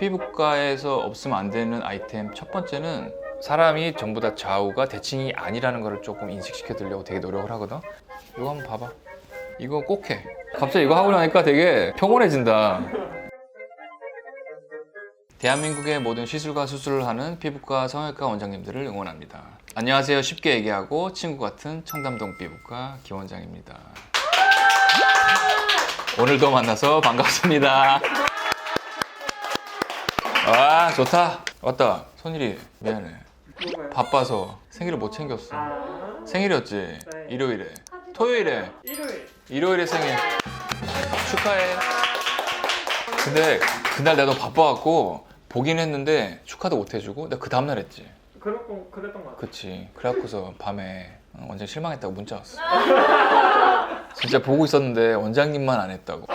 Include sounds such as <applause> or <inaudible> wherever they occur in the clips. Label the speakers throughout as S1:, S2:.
S1: 피부과에서 없으면 안 되는 아이템 첫 번째는 사람이 전부 다 좌우가 대칭이 아니라는 거를 조금 인식시켜 드리려고 되게 노력을 하거든. 이거 한번 봐봐. 이거 꼭 해. 갑자기 이거 하고 나니까 되게 평온해진다. 대한민국의 모든 시술과 수술을 하는 피부과 성형외과 원장님들을 응원합니다. 안녕하세요. 쉽게 얘기하고 친구 같은 청담동 피부과 김원장입니다. 오늘도 만나서 반갑습니다. 와 좋다. 왔다. 손일이 미안해.
S2: 뭐가요?
S1: 바빠서 생일을 못 챙겼어.
S2: 아,
S1: 생일이었지?
S2: 네.
S1: 일요일에. 토요일에.
S2: 일요일.
S1: 일요일에 생일. 축하해. 근데 그날 내가 너무 바빠갖고 보긴 했는데 축하도 못 해주고 내가 그 다음날 했지.
S2: 그랬던 그랬던 것 같아요.
S1: 그치. 그래갖고서 밤에 어, 원장 실망했다고 문자 왔어. <laughs> 진짜 보고 있었는데 원장님만 안 했다고.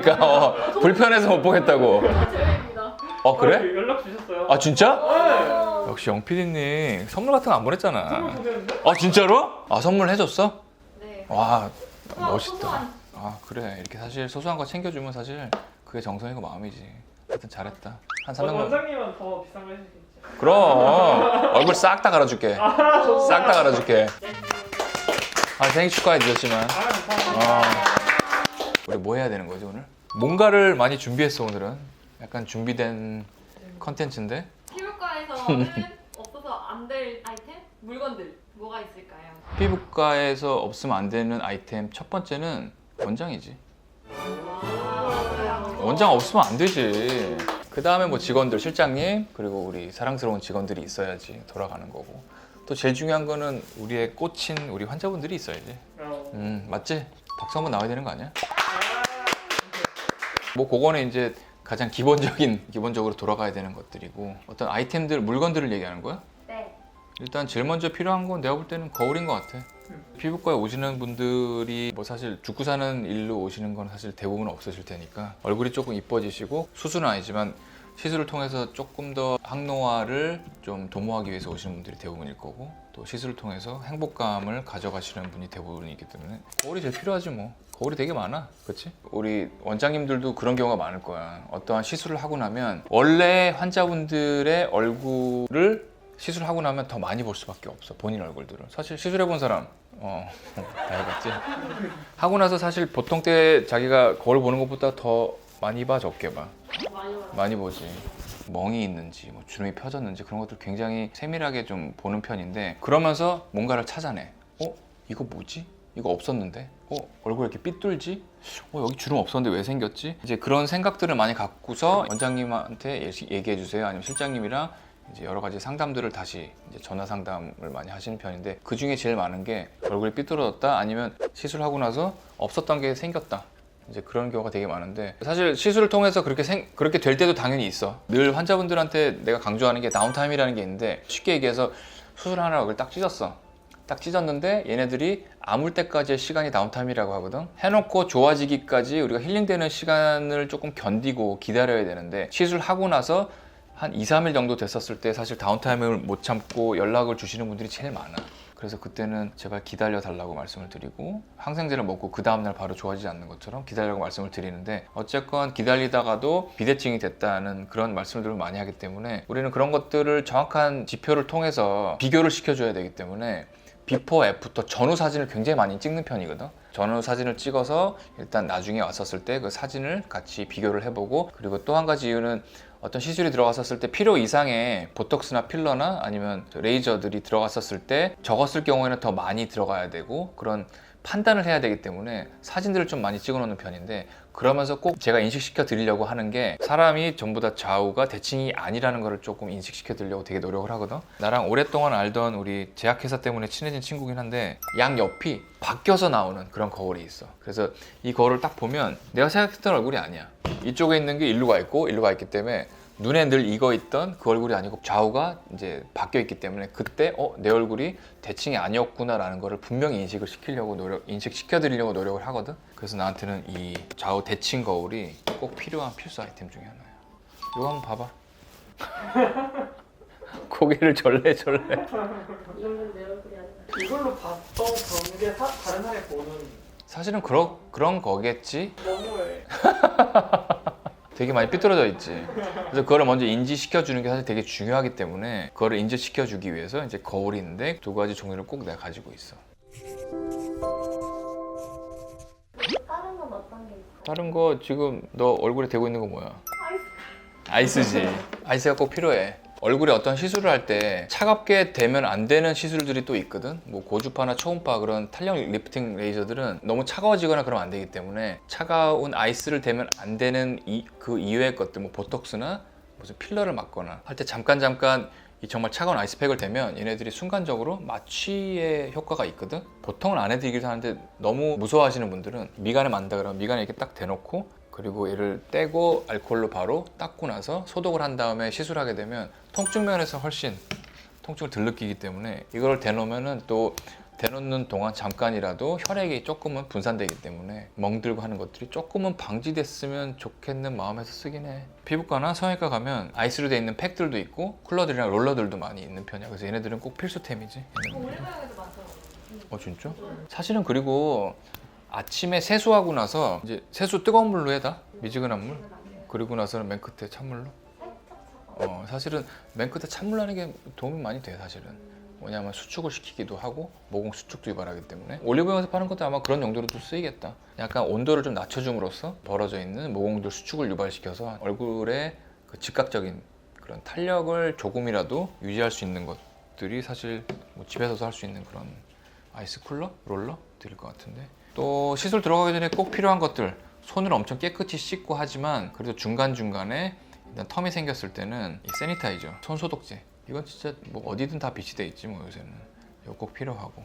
S1: 그러니까 어, 불편해서 못 보겠다고.
S3: 제입니다.
S1: 어 그래?
S2: 어, 연락 주셨어요.
S1: 아 진짜?
S2: 네.
S1: 역시 영PD님 선물 같은 거 안 보냈잖아.
S2: 보냈는데?
S1: 아 진짜로? 아 선물 해줬어?
S3: 네.
S1: 와 멋있다.
S3: 소소한
S1: 아 그래 이렇게 사실 소소한 거 챙겨주면 사실 그게 정성이고 마음이지. 하여튼 잘했다. 한 300만 원.
S2: 원장님은 더 비싼 거 해주시겠죠.
S1: 그럼 얼굴 싹 다 갈아줄게.
S2: 아, 좋다.
S1: 싹다 갈아줄게. 아 생일 축하해 드렸지만
S2: 아, 감사합니다.
S1: 어. 우리 뭐 해야 되는 거지 오늘? 뭔가를 많이 준비했어 오늘은. 약간 준비된 컨텐츠인데
S3: 피부과에서는 없어서 안 될 아이템? 물건들 뭐가 있을까요?
S1: 피부과에서 없으면 안 되는 아이템 첫 번째는 원장이지. 원장 없으면 안 되지. 그 다음에 뭐 직원들, 실장님, 그리고 우리 사랑스러운 직원들이 있어야지 돌아가는 거고. 또 제일 중요한 거는 우리의 꽂힌 우리 환자분들이 있어야지.
S2: 어.
S1: 음, 맞지? 박수 한번 나와야 되는 거 아니야? 뭐 그거는 이제 가장 기본적인, <laughs> 기본적으로 돌아가야 되는 것들이고 어떤 아이템들, 물건들을 얘기하는 거야?
S3: 네.
S1: 일단 제일 먼저 필요한 건 내가 볼 때는 거울인 것 같아. 피부과에 오시는 분들이 뭐 사실 죽고 사는 일로 오시는 건 사실 대부분 없으실 테니까 얼굴이 조금 이뻐지시고 수술은 아니지만 시술을 통해서 조금 더 항노화를 좀 도모하기 위해서 오시는 분들이 대부분일 거고 또 시술을 통해서 행복감을 가져가시는 분이 대부분이기 때문에 거울이 제일 필요하지 뭐. 거울이 되게 많아. 그렇지? 우리 원장님들도 그런 경우가 많을 거야. 어떠한 시술을 하고 나면 원래 환자분들의 얼굴을 시술하고 나면 더 많이 볼 수밖에 없어 본인 얼굴들을. 사실 시술해 본 사람 어 <laughs> 다 해봤지? 하고 나서 사실 보통 때 자기가 거울 보는 것보다 더 많이 봐 적게 봐. 많이 보지 멍이 있는지 뭐 주름이 펴졌는지 그런 것들 굉장히 세밀하게 좀 보는 편인데 그러면서 뭔가를 찾아내. 어? 이거 뭐지? 이거 없었는데? 어? 얼굴 이렇게 삐뚤지? 어 여기 주름 없었는데 왜 생겼지? 이제 그런 생각들을 많이 갖고서 원장님한테 얘기해 주세요. 아니면 실장님이랑 이제 여러 가지 상담들을 다시 이제 전화 상담을 많이 하시는 편인데 그 중에 제일 많은 게 얼굴이 삐뚤어졌다? 아니면 시술하고 나서 없었던 게 생겼다 이제 그런 경우가 되게 많은데 사실 시술을 통해서 그렇게 생, 그렇게 될 때도 당연히 있어. 늘 환자분들한테 내가 강조하는 게 다운타임이라는 게 있는데 쉽게 얘기해서 수술하느라고 그걸 딱 찢었어. 딱 찢었는데 얘네들이 아물 때까지의 시간이 다운타임이라고 하거든. 해놓고 좋아지기까지 우리가 힐링되는 시간을 조금 견디고 기다려야 되는데 시술하고 나서 한 2, 3일 정도 됐었을 때 사실 다운타임을 못 참고 연락을 주시는 분들이 제일 많아. 그래서 그때는 제발 기다려 달라고 말씀을 드리고 항생제를 먹고 그 다음날 바로 좋아지지 않는 것처럼 기다리라고 말씀을 드리는데 어쨌건 기다리다가도 비대칭이 됐다는 그런 말씀들을 많이 하기 때문에 우리는 그런 것들을 정확한 지표를 통해서 비교를 시켜줘야 되기 때문에 비포 애프터 전후 사진을 굉장히 많이 찍는 편이거든. 전후 사진을 찍어서 일단 나중에 왔었을 때 그 사진을 같이 비교를 해보고 그리고 또 한 가지 이유는 어떤 시술이 들어갔었을 때 필요 이상의 보톡스나 필러나 아니면 레이저들이 들어갔었을 때 적었을 경우에는 더 많이 들어가야 되고 그런 판단을 해야 되기 때문에 사진들을 좀 많이 찍어 놓는 편인데 그러면서 꼭 제가 인식시켜 드리려고 하는 게 사람이 전부 다 좌우가 대칭이 아니라는 거를 조금 인식시켜 드리려고 되게 노력을 하거든. 나랑 오랫동안 알던 우리 제약회사 때문에 친해진 친구긴 한데 양 옆이 바뀌어서 나오는 그런 거울이 있어. 그래서 이 거울을 딱 보면 내가 생각했던 얼굴이 아니야. 이쪽에 있는 게 일로 가 있고 일로 가 있기 때문에 눈에 늘 익어 있던 그 얼굴이 아니고 좌우가 이제 바뀌어 있기 때문에 그때 어 내 얼굴이 대칭이 아니었구나라는 거를 분명히 인식을 시키려고 노력 인식시켜 드리려고 노력을 하거든. 그래서 나한테는 이 좌우 대칭 거울이 꼭 필요한 필수 아이템 중에 하나야. 이거 한번 봐봐. <laughs> 고개를 절레 절레.
S3: 이 정도는 내 얼굴이 아니라.
S2: 이걸로 봤던 그런 게 사, 다른 사람이 보는
S1: 사실은 그런 그런 거겠지.
S2: 너무해. <laughs>
S1: 되게 많이 삐뚤어져 있지. 그래서 그거를 먼저 인지시켜 주는 게 사실 되게 중요하기 때문에 그거를 인지시켜 주기 위해서 이제 거울이 있는데 두 가지 종류를 꼭 내가 가지고 있어.
S3: 다른 건 어떤 게 있어요?
S1: 다른 거 지금 너 얼굴에 대고 있는 거 뭐야?
S3: 아이스.
S1: 아이스지. 아이스가 꼭 필요해. 얼굴에 어떤 시술을 할 때 차갑게 되면 안 되는 시술들이 또 있거든. 뭐 고주파나 초음파 그런 탄력 리프팅 레이저들은 너무 차가워지거나 그러면 안 되기 때문에 차가운 아이스를 대면 안 되는 이, 그 이외의 것들, 뭐 보톡스나 무슨 필러를 맞거나 할 때 잠깐 잠깐 이 정말 차가운 아이스팩을 대면 얘네들이 순간적으로 마취의 효과가 있거든. 보통은 안 해드리기도 하는데 너무 무서워하시는 분들은 미간에 만다 그러면 미간에 이렇게 딱 대놓고 그리고 얘를 떼고 알코올로 바로 닦고 나서 소독을 한 다음에 시술하게 되면 통증 면에서 훨씬 통증을 덜 느끼기 때문에 이걸 대놓으면은 또 대놓는 동안 잠깐이라도 혈액이 조금은 분산되기 때문에 멍들고 하는 것들이 조금은 방지됐으면 좋겠는 마음에서 쓰긴 해. 피부과나 성형외과 가면 아이스로 돼 있는 팩들도 있고 쿨러들이랑 롤러들도 많이 있는 편이야. 그래서 얘네들은 꼭 필수템이지.
S3: 많더라고요.
S1: 어 진짜? 사실은 그리고 아침에 세수하고 나서 이제 세수 뜨거운 물로 해다 미지근한 물. 그리고 나서는 맨 끝에 찬물로. 어 사실은 맨 끝에 찬물로 하는 게 도움이 많이 돼 사실은. 왜냐하면 수축을 시키기도 하고 모공 수축도 유발하기 때문에 올리브영에서 파는 것도 아마 그런 용도로도 쓰이겠다. 약간 온도를 좀 낮춰줌으로써 벌어져 있는 모공들 수축을 유발시켜서 얼굴에 그 즉각적인 그런 탄력을 조금이라도 유지할 수 있는 것들이 사실 뭐 집에서도 할 수 있는 그런 아이스 쿨러, 롤러 드릴 것 같은데 또 시술 들어가기 전에 꼭 필요한 것들 손을 엄청 깨끗이 씻고 하지만 그래도 중간 중간에 일단 텀이 생겼을 때는 이 세니타이저, 손 소독제. 이건 진짜 뭐 어디든 다 비치돼 있지 뭐 요새는. 이거 꼭 필요하고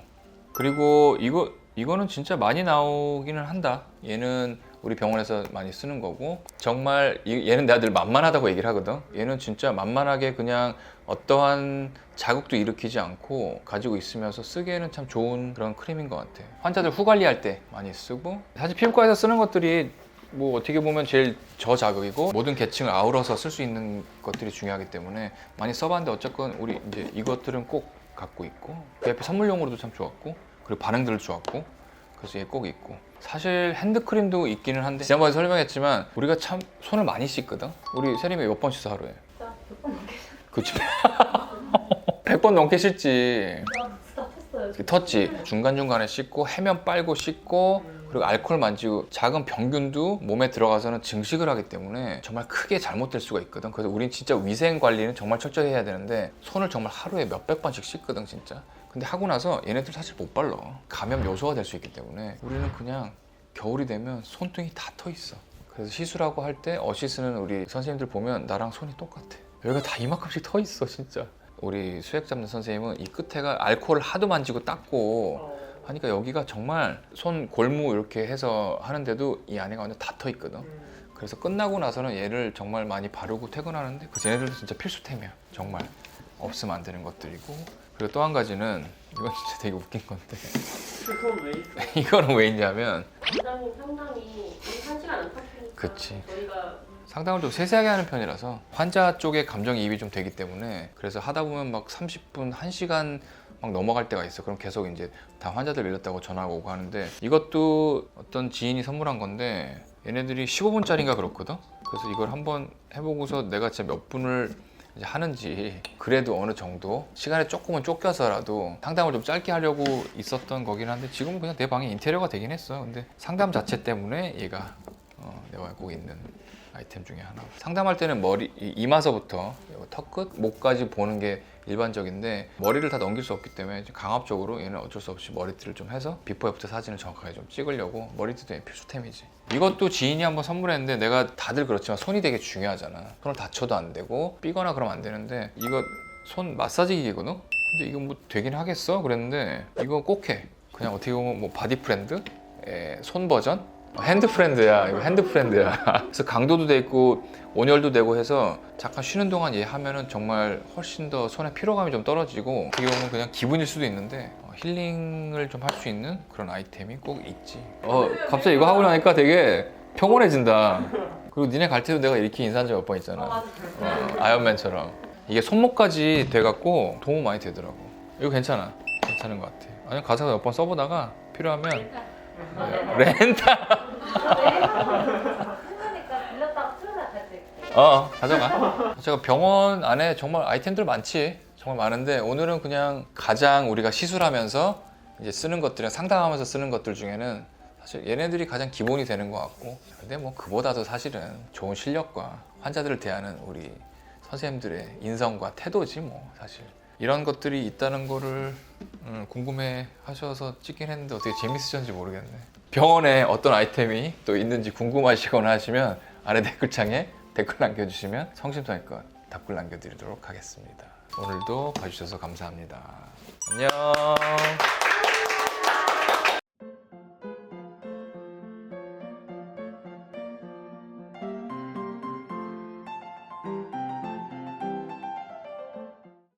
S1: 그리고 이거 이거는 진짜 많이 나오기는 한다. 얘는 우리 병원에서 많이 쓰는 거고 정말 이- 얘는 내가 늘 만만하다고 얘기를 하거든. 얘는 진짜 만만하게 그냥 어떠한 자극도 일으키지 않고 가지고 있으면서 쓰기에는 참 좋은 그런 크림인 것 같아. 환자들 후 관리할 때 많이 쓰고 사실 피부과에서 쓰는 것들이 뭐 어떻게 보면 제일 저자극이고 모든 계층을 아우러서 쓸 수 있는 것들이 중요하기 때문에 많이 써봤는데 어쨌건 우리 이제 이것들은 꼭 갖고 있고 그 옆에 선물용으로도 참 좋았고 그리고 반응들도 좋았고 그래서 얘 꼭 있고. 사실 핸드크림도 있기는 한데 지난번에 설명했지만 우리가 참 손을 많이 씻거든? 우리 세림이 몇 번 씻어 하루에?
S3: 진짜 몇번 넘게
S1: 그치? <laughs> 100번 넘게 씻지.
S3: 나 진짜 텄어요.
S1: 텄지 중간중간에 씻고 해면 빨고 씻고 그리고 알코올 만지고 작은 병균도 몸에 들어가서는 증식을 하기 때문에 정말 크게 잘못될 수가 있거든. 그래서 우린 진짜 위생 관리는 정말 철저히 해야 되는데 손을 정말 하루에 몇백 번씩 씻거든 진짜. 근데 하고 나서 얘네들 사실 못 발라. 감염 요소가 될 수 있기 때문에 우리는 그냥 겨울이 되면 손등이 다 터 있어. 그래서 시술하고 할 때 어시 스는 우리 선생님들 보면 나랑 손이 똑같아. 여기가 다 이만큼씩 터 있어 진짜. 우리 수액 잡는 선생님은 이 끝에가 알코올 하도 만지고 닦고
S2: 어,
S1: 하니까 여기가 정말 손 골무 이렇게 해서 하는데도 이 안에가 완전 다터 있거든.
S2: 음,
S1: 그래서 끝나고 나서는 얘를 정말 많이 바르고 퇴근하는데 그 쟤네들도 진짜 필수템이야. 정말 없으면 안 되는 것들이고 그리고 또 한 가지는 이건 진짜 되게 웃긴 건데
S2: 그건 왜 있어? <laughs>
S1: 이거는 왜 있냐면
S4: 원장님 상당히 한 시간 안 탔으니까
S1: 그치.
S4: 저희가
S1: 상담을 좀 세세하게 하는 편이라서 환자 쪽에 감정이입이 좀 되기 때문에 그래서 하다 보면 막 30분, 1시간 막 넘어갈 때가 있어. 그럼 계속 이제 다 환자들 밀렸다고 전화가 오고 하는데 이것도 어떤 지인이 선물한 건데 얘네들이 15분짜리인가 그렇거든. 그래서 이걸 한번 해보고서 내가 진짜 몇 분을 하는지 그래도 어느 정도 시간에 조금은 쫓겨서라도 상담을 좀 짧게 하려고 있었던 거긴 한데 지금은 그냥 내 방에 인테리어가 되긴 했어. 근데 상담 자체 때문에 얘가 어, 내가 갖고 있는 아이템 중에 하나. 상담할 때는 머리 이- 이마서부터 턱끝, 목까지 보는 게 일반적인데 머리를 다 넘길 수 없기 때문에 강압적으로 얘는 어쩔 수 없이 머리띠를 좀 해서 비포 애프터 사진을 정확하게 좀 찍으려고 머리띠도 얘 필수템이지. 이것도 지인이 한번 선물했는데 내가 다들 그렇지만 손이 되게 중요하잖아. 손을 다쳐도 안 되고 삐거나 그러면 안 되는데 이거 손 마사지 기계거든. 근데 이거 뭐 되긴 하겠어? 그랬는데 이거 꼭 해. 그냥 어떻게 보면 뭐 바디 프렌드, 에, 손 버전, 핸드 프렌드야. 이거 핸드 프렌드야. 그래서 강도도 돼 있고 온열도 되고 해서 잠깐 쉬는 동안 얘 하면은 정말 훨씬 더 손에 피로감이 좀 떨어지고 어떻게 보면 그냥 기분일 수도 있는데 어, 힐링을 좀 할 수 있는 그런 아이템이 꼭 있지. 어 갑자기 이거 하고 나니까 되게 평온해진다. 그리고 니네 갈 때도 내가 이렇게 인사한 적 몇 번 있잖아.
S3: 어, 맞아.
S1: 어, 아이언맨처럼 이게 손목까지 돼갖고 도움 많이 되더라고. 이거 괜찮아. 괜찮은 것 같아. 아니 가서 몇번 써보다가 필요하면 네, 렌탈.
S3: 빌렸다가 될
S1: 어, 가져가. 제가 병원 안에 정말 아이템들 많지. 정말 많은데 오늘은 그냥 가장 우리가 시술하면서 이제 쓰는 것들이랑 상담하면서 쓰는 것들 중에는 사실 얘네들이 가장 기본이 되는 것 같고 근데 뭐 그보다도 사실은 좋은 실력과 환자들을 대하는 우리 선생님들의 인성과 태도지 뭐 사실 이런 것들이 있다는 거를 음, 궁금해 하셔서 찍긴 했는데 어떻게 재밌으셨는지 모르겠네. 병원에 어떤 아이템이 또 있는지 궁금하시거나 하시면 아래 댓글창에 댓글 남겨주시면 성심성의껏 답글 남겨드리도록 하겠습니다. 오늘도 봐주셔서 감사합니다. 안녕